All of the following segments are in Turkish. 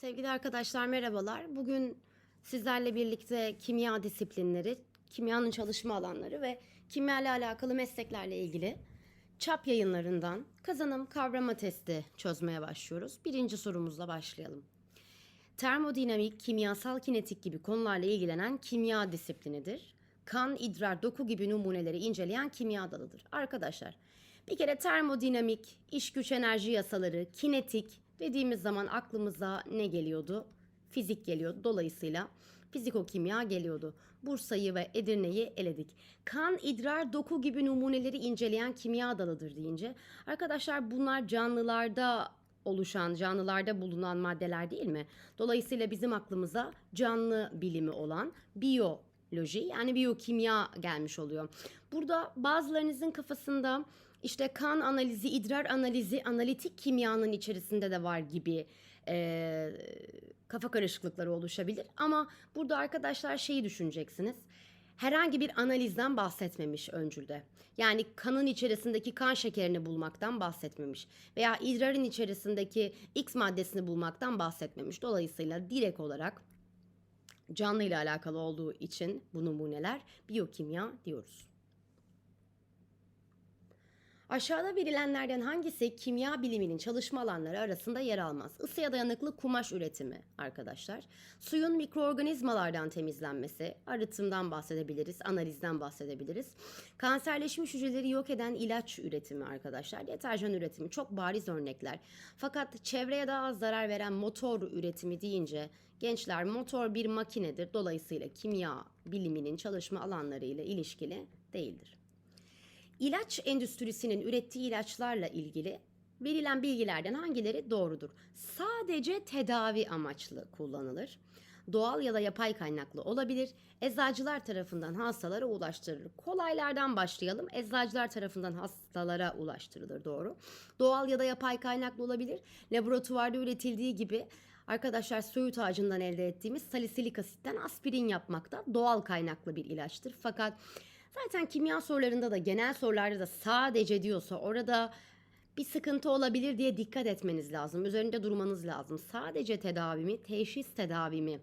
Sevgili arkadaşlar merhabalar. Bugün sizlerle birlikte kimya disiplinleri, kimyanın çalışma alanları ve kimya ile alakalı mesleklerle ilgili çap yayınlarından kazanım kavrama testi çözmeye başlıyoruz. Birinci sorumuzla başlayalım. Termodinamik, kimyasal kinetik gibi konularla ilgilenen kimya disiplinidir. Kan, idrar, doku gibi numuneleri inceleyen kimya dalıdır. Arkadaşlar bir kere termodinamik, iş güç enerji yasaları, kinetik dediğimiz zaman aklımıza ne geliyordu? Fizik geliyordu. Dolayısıyla fizikokimya geliyordu. Bursa'yı ve Edirne'yi eledik. Kan, idrar, doku gibi numuneleri inceleyen kimya dalıdır deyince arkadaşlar bunlar canlılarda oluşan, canlılarda bulunan maddeler değil mi? Dolayısıyla bizim aklımıza canlı bilimi olan biyoloji yani biyokimya gelmiş oluyor. Burada bazılarınızın kafasında işte kan analizi, idrar analizi, analitik kimyanın içerisinde de var gibi eee, kafa karışıklıkları oluşabilir. Ama burada arkadaşlar şeyi düşüneceksiniz. Herhangi bir analizden bahsetmemiş öncülde. Yani kanın içerisindeki kan şekerini bulmaktan bahsetmemiş. Veya idrarın içerisindeki X maddesini bulmaktan bahsetmemiş. Dolayısıyla direkt olarak canlı ile alakalı olduğu için bu numuneler biyokimya diyoruz. Aşağıda verilenlerden hangisi kimya biliminin çalışma alanları arasında yer almaz? Isıya dayanıklı kumaş üretimi arkadaşlar. Suyun mikroorganizmalardan temizlenmesi, arıtımdan bahsedebiliriz, analizden bahsedebiliriz. Kanserleşmiş hücreleri yok eden ilaç üretimi arkadaşlar. Deterjan üretimi çok bariz örnekler. Fakat çevreye daha az zarar veren motor üretimi deyince gençler motor bir makinedir. Dolayısıyla kimya biliminin çalışma alanları ile ilişkili değildir. İlaç endüstrisinin ürettiği ilaçlarla ilgili verilen bilgilerden hangileri doğrudur? Sadece tedavi amaçlı kullanılır. Doğal ya da yapay kaynaklı olabilir. Eczacılar tarafından hastalara ulaştırılır. Kolaylardan başlayalım. Eczacılar tarafından hastalara ulaştırılır doğru. Doğal ya da yapay kaynaklı olabilir. Laboratuvarda üretildiği gibi Arkadaşlar söğüt ağacından elde ettiğimiz salisilik asitten aspirin yapmakta doğal kaynaklı bir ilaçtır. Fakat Zaten kimya sorularında da genel sorularda da sadece diyorsa orada bir sıkıntı olabilir diye dikkat etmeniz lazım. Üzerinde durmanız lazım. Sadece tedavimi, teşhis tedavimi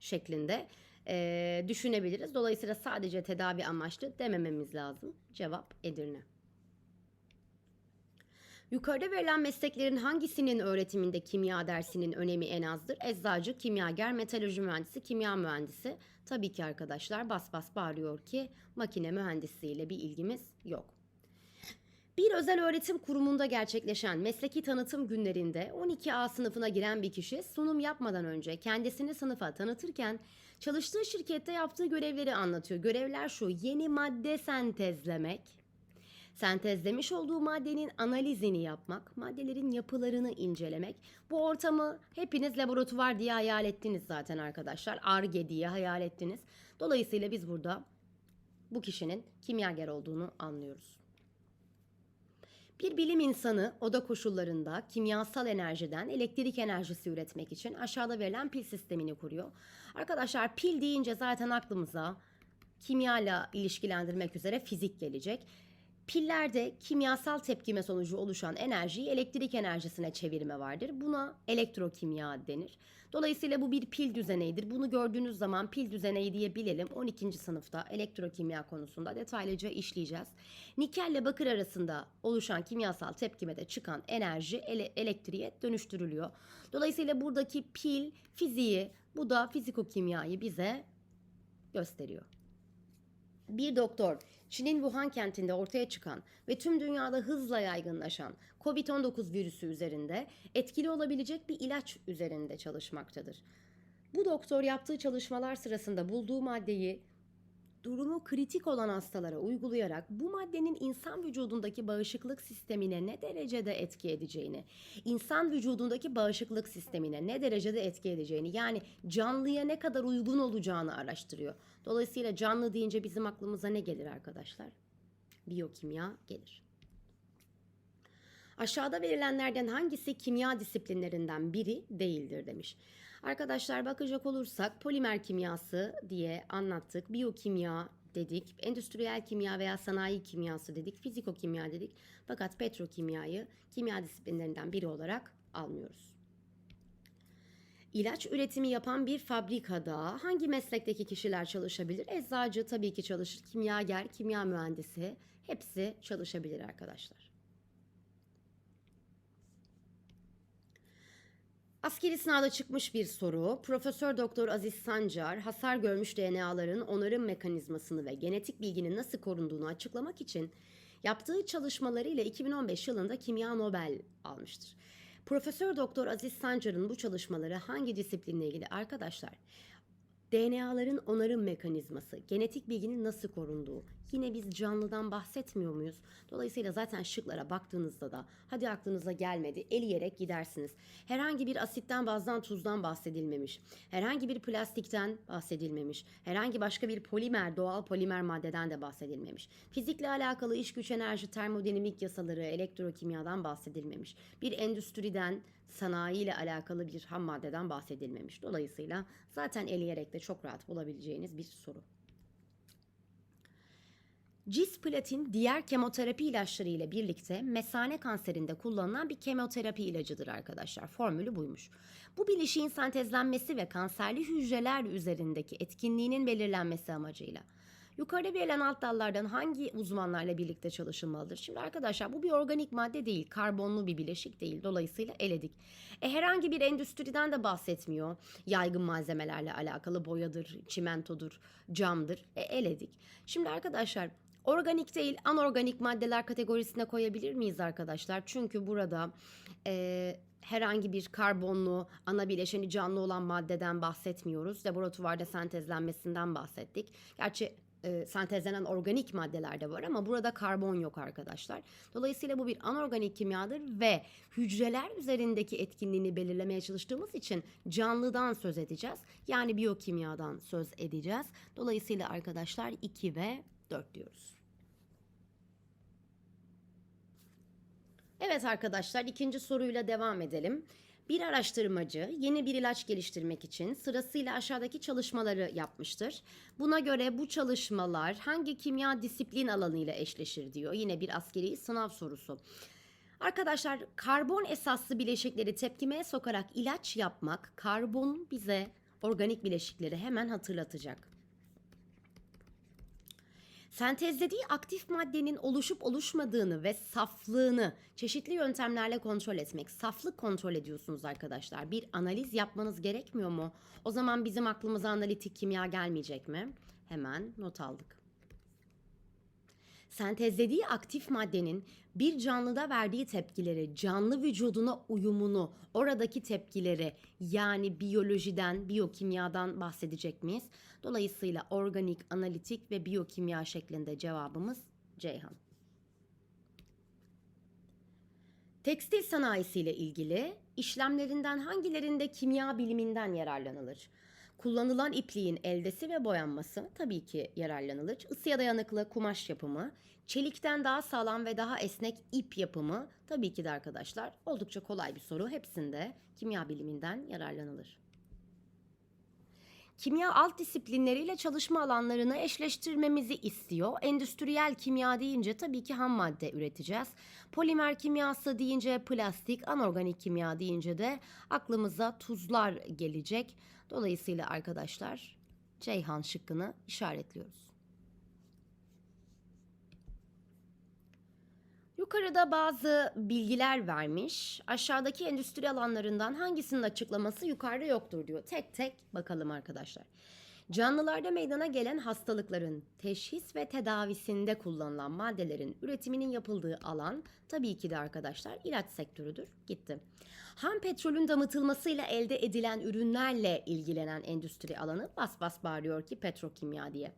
şeklinde eee, düşünebiliriz. Dolayısıyla sadece tedavi amaçlı demememiz lazım. Cevap Edirne. Yukarıda verilen mesleklerin hangisinin öğretiminde kimya dersinin önemi en azdır? Eczacı, kimyager, metalurji mühendisi, kimya mühendisi. Tabii ki arkadaşlar bas bas bağırıyor ki makine mühendisliğiyle bir ilgimiz yok. Bir özel öğretim kurumunda gerçekleşen mesleki tanıtım günlerinde 12A sınıfına giren bir kişi sunum yapmadan önce kendisini sınıfa tanıtırken çalıştığı şirkette yaptığı görevleri anlatıyor. Görevler şu: yeni madde sentezlemek, Sentezlemiş olduğu maddenin analizini yapmak, maddelerin yapılarını incelemek. Bu ortamı hepiniz laboratuvar diye hayal ettiniz zaten arkadaşlar. ARGE diye hayal ettiniz. Dolayısıyla biz burada bu kişinin kimyager olduğunu anlıyoruz. Bir bilim insanı oda koşullarında kimyasal enerjiden elektrik enerjisi üretmek için aşağıda verilen pil sistemini kuruyor. Arkadaşlar pil deyince zaten aklımıza kimyayla ilişkilendirmek üzere fizik gelecek. Pillerde kimyasal tepkime sonucu oluşan enerjiyi elektrik enerjisine çevirme vardır. Buna elektrokimya denir. Dolayısıyla bu bir pil düzeneğidir. Bunu gördüğünüz zaman pil düzeneği diye bilelim. 12. sınıfta elektrokimya konusunda detaylıca işleyeceğiz. Nikel ile bakır arasında oluşan kimyasal tepkimede çıkan enerji ele- elektriğe dönüştürülüyor. Dolayısıyla buradaki pil fiziği, bu da fizikokimyayı bize gösteriyor. Bir doktor Çin'in Wuhan kentinde ortaya çıkan ve tüm dünyada hızla yaygınlaşan COVID-19 virüsü üzerinde etkili olabilecek bir ilaç üzerinde çalışmaktadır. Bu doktor yaptığı çalışmalar sırasında bulduğu maddeyi durumu kritik olan hastalara uygulayarak bu maddenin insan vücudundaki bağışıklık sistemine ne derecede etki edeceğini, insan vücudundaki bağışıklık sistemine ne derecede etki edeceğini yani canlıya ne kadar uygun olacağını araştırıyor. Dolayısıyla canlı deyince bizim aklımıza ne gelir arkadaşlar? Biyokimya gelir. Aşağıda verilenlerden hangisi kimya disiplinlerinden biri değildir demiş. Arkadaşlar bakacak olursak polimer kimyası diye anlattık. Biyokimya dedik. Endüstriyel kimya veya sanayi kimyası dedik. Fizikokimya dedik. Fakat petrokimyayı kimya disiplinlerinden biri olarak almıyoruz. İlaç üretimi yapan bir fabrikada hangi meslekteki kişiler çalışabilir? Eczacı tabii ki çalışır, kimyager, kimya mühendisi hepsi çalışabilir arkadaşlar. Askeri sınavda çıkmış bir soru. Profesör Doktor Aziz Sancar, hasar görmüş DNA'ların onarım mekanizmasını ve genetik bilginin nasıl korunduğunu açıklamak için yaptığı çalışmalarıyla 2015 yılında Kimya Nobel almıştır. Profesör Doktor Aziz Sancar'ın bu çalışmaları hangi disiplinle ilgili arkadaşlar? DNA'ların onarım mekanizması, genetik bilginin nasıl korunduğu. Yine biz canlıdan bahsetmiyor muyuz? Dolayısıyla zaten şıklara baktığınızda da hadi aklınıza gelmedi eleyerek gidersiniz. Herhangi bir asitten bazdan tuzdan bahsedilmemiş. Herhangi bir plastikten bahsedilmemiş. Herhangi başka bir polimer, doğal polimer maddeden de bahsedilmemiş. Fizikle alakalı iş güç enerji, termodinamik yasaları, elektrokimyadan bahsedilmemiş. Bir endüstriden, sanayiyle alakalı bir ham maddeden bahsedilmemiş. Dolayısıyla zaten eleyerek de çok rahat bulabileceğiniz bir soru. Cisplatin diğer kemoterapi ilaçları ile birlikte mesane kanserinde kullanılan bir kemoterapi ilacıdır arkadaşlar. Formülü buymuş. Bu bileşiğin sentezlenmesi ve kanserli hücreler üzerindeki etkinliğinin belirlenmesi amacıyla Yukarıda verilen alt dallardan hangi uzmanlarla birlikte çalışılmalıdır? Şimdi arkadaşlar bu bir organik madde değil, karbonlu bir bileşik değil. Dolayısıyla eledik. E, herhangi bir endüstriden de bahsetmiyor. Yaygın malzemelerle alakalı boyadır, çimentodur, camdır. E, eledik. Şimdi arkadaşlar organik değil, anorganik maddeler kategorisine koyabilir miyiz arkadaşlar? Çünkü burada e, herhangi bir karbonlu, ana bileşeni canlı olan maddeden bahsetmiyoruz. Laboratuvarda sentezlenmesinden bahsettik. Gerçi e, sentezlenen organik maddeler de var ama burada karbon yok arkadaşlar. Dolayısıyla bu bir anorganik kimyadır ve hücreler üzerindeki etkinliğini belirlemeye çalıştığımız için canlıdan söz edeceğiz. Yani biyokimyadan söz edeceğiz. Dolayısıyla arkadaşlar 2 ve 4 diyoruz. Evet arkadaşlar ikinci soruyla devam edelim. Bir araştırmacı yeni bir ilaç geliştirmek için sırasıyla aşağıdaki çalışmaları yapmıştır. Buna göre bu çalışmalar hangi kimya disiplin alanıyla eşleşir diyor. Yine bir askeri sınav sorusu. Arkadaşlar karbon esaslı bileşikleri tepkimeye sokarak ilaç yapmak karbon bize organik bileşikleri hemen hatırlatacak. Sentezlediği aktif maddenin oluşup oluşmadığını ve saflığını çeşitli yöntemlerle kontrol etmek. Saflık kontrol ediyorsunuz arkadaşlar. Bir analiz yapmanız gerekmiyor mu? O zaman bizim aklımıza analitik kimya gelmeyecek mi? Hemen not aldık. Sentezlediği aktif maddenin bir canlıda verdiği tepkileri, canlı vücuduna uyumunu, oradaki tepkileri yani biyolojiden, biyokimyadan bahsedecek miyiz? Dolayısıyla organik, analitik ve biyokimya şeklinde cevabımız Ceyhan. Tekstil sanayisiyle ilgili işlemlerinden hangilerinde kimya biliminden yararlanılır? Kullanılan ipliğin eldesi ve boyanması tabii ki yararlanılır. Isıya dayanıklı kumaş yapımı, çelikten daha sağlam ve daha esnek ip yapımı tabii ki de arkadaşlar oldukça kolay bir soru. Hepsinde kimya biliminden yararlanılır. Kimya alt disiplinleriyle çalışma alanlarını eşleştirmemizi istiyor. Endüstriyel kimya deyince tabii ki ham madde üreteceğiz. Polimer kimyası deyince plastik, anorganik kimya deyince de aklımıza tuzlar gelecek. Dolayısıyla arkadaşlar Ceyhan şıkkını işaretliyoruz. Yukarıda bazı bilgiler vermiş. Aşağıdaki endüstri alanlarından hangisinin açıklaması yukarıda yoktur diyor. Tek tek bakalım arkadaşlar. Canlılarda meydana gelen hastalıkların teşhis ve tedavisinde kullanılan maddelerin üretiminin yapıldığı alan tabii ki de arkadaşlar ilaç sektörüdür. Gitti. Ham petrolün damıtılmasıyla elde edilen ürünlerle ilgilenen endüstri alanı bas bas bağırıyor ki petrokimya diye.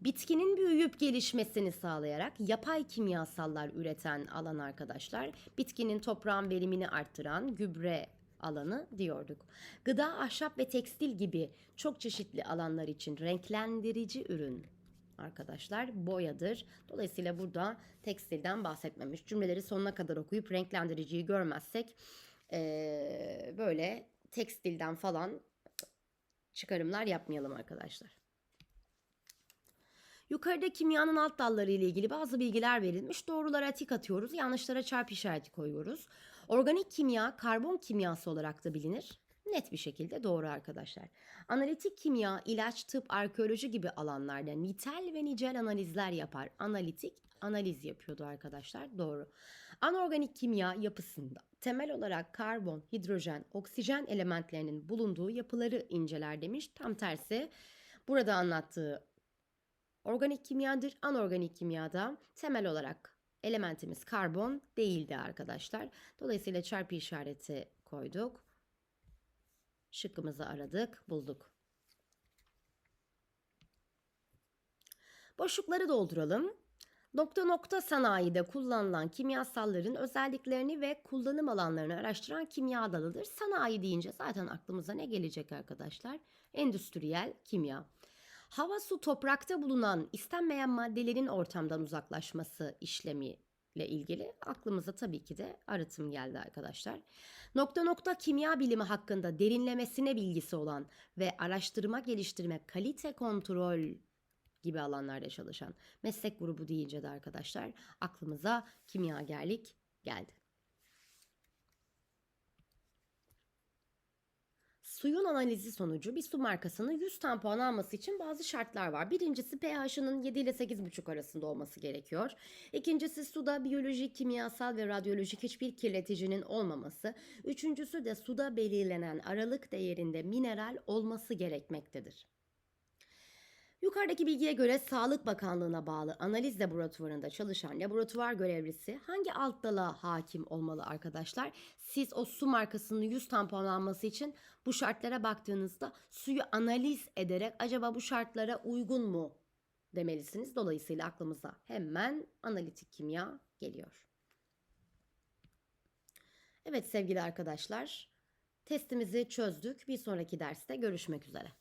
Bitkinin büyüyüp gelişmesini sağlayarak yapay kimyasallar üreten alan arkadaşlar. Bitkinin toprağın verimini arttıran gübre alanı diyorduk. Gıda, ahşap ve tekstil gibi çok çeşitli alanlar için renklendirici ürün arkadaşlar boyadır. Dolayısıyla burada tekstilden bahsetmemiş. Cümleleri sonuna kadar okuyup renklendiriciyi görmezsek ee, böyle tekstilden falan çıkarımlar yapmayalım arkadaşlar. Yukarıda kimyanın alt dalları ile ilgili bazı bilgiler verilmiş. Doğrulara tik atıyoruz, yanlışlara çarpı işareti koyuyoruz. Organik kimya karbon kimyası olarak da bilinir. Net bir şekilde doğru arkadaşlar. Analitik kimya, ilaç, tıp, arkeoloji gibi alanlarda nitel ve nicel analizler yapar. Analitik analiz yapıyordu arkadaşlar. Doğru. Anorganik kimya yapısında temel olarak karbon, hidrojen, oksijen elementlerinin bulunduğu yapıları inceler demiş. Tam tersi burada anlattığı organik kimyadır. Anorganik kimyada temel olarak elementimiz karbon değildi arkadaşlar. Dolayısıyla çarpı işareti koyduk. Şıkkımızı aradık, bulduk. Boşlukları dolduralım. Nokta nokta sanayide kullanılan kimyasalların özelliklerini ve kullanım alanlarını araştıran kimya dalıdır. Sanayi deyince zaten aklımıza ne gelecek arkadaşlar? Endüstriyel kimya. Hava, su, toprakta bulunan istenmeyen maddelerin ortamdan uzaklaşması işlemi ile ilgili aklımıza tabii ki de arıtım geldi arkadaşlar. Nokta nokta kimya bilimi hakkında derinlemesine bilgisi olan ve araştırma, geliştirme, kalite kontrol gibi alanlarda çalışan meslek grubu deyince de arkadaşlar aklımıza kimyagerlik geldi. Suyun analizi sonucu bir su markasının 100 tam puan alması için bazı şartlar var. Birincisi pH'ının 7 ile 8,5 arasında olması gerekiyor. İkincisi suda biyolojik, kimyasal ve radyolojik hiçbir kirleticinin olmaması. Üçüncüsü de suda belirlenen aralık değerinde mineral olması gerekmektedir. Yukarıdaki bilgiye göre Sağlık Bakanlığı'na bağlı analiz laboratuvarında çalışan laboratuvar görevlisi hangi alt dala hakim olmalı arkadaşlar? Siz o su markasının 100 tampon alması için bu şartlara baktığınızda suyu analiz ederek acaba bu şartlara uygun mu demelisiniz. Dolayısıyla aklımıza hemen analitik kimya geliyor. Evet sevgili arkadaşlar testimizi çözdük. Bir sonraki derste görüşmek üzere.